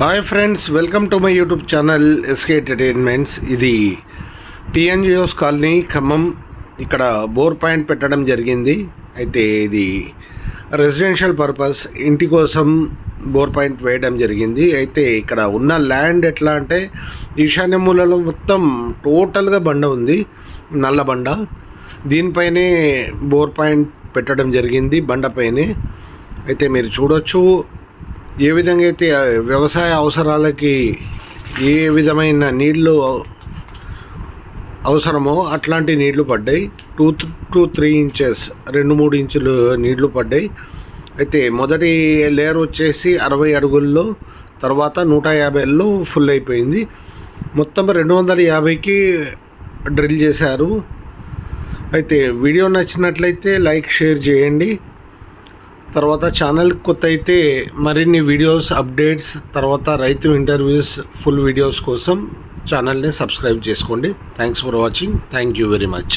Hi friends welcome to my YouTube channel SK entertainments ఇది TNGOs colony Khammam. ఇక్కడ bore point పెట్టడం జరిగింది. అయితే ఇది రెసిడెన్షియల్ పర్పస్ ఇంటి కోసం బోర్ పాయింట్ వేయడం జరిగింది. అయితే ఇక్కడ ఉన్న ల్యాండ్ ఎట్లా అంటే ఈశాన్య మూలలో మొత్తం టోటల్గా బండ ఉంది. నల్ల బండ. దీనిపైనే బోర్ పాయింట్ పెట్టడం జరిగింది బండపైనే అయితే మీరు చూడొచ్చు ఏ విధంగా అయితే వ్యవసాయ అవసరాలకి ఏ విధమైన నీళ్ళు అవసరమో అట్లాంటి నీళ్ళు పడ్డాయి. టూ టూ త్రీ ఇంచెస్ రెండు మూడు ఇంచులు నీళ్ళు పడ్డాయి. అయితే మొదటి లేయర్ వచ్చేసి అరవై అడుగుల్లో తర్వాత నూట యాభైలో ఫుల్ అయిపోయింది. మొత్తం రెండు వందల యాభైకి డ్రిల్ చేశారు. అయితే వీడియో నచ్చినట్లయితే లైక్ షేర్ చేయండి. తర్వాత ఛానల్ కొత్త అయితే మరిన్ని వీడియోస్ అప్డేట్స్ తర్వాత రైతు ఇంటర్వ్యూస్ ఫుల్ వీడియోస్ కోసం ఛానల్ని సబ్స్క్రైబ్ చేసుకోండి. Thanks for watching thank you very much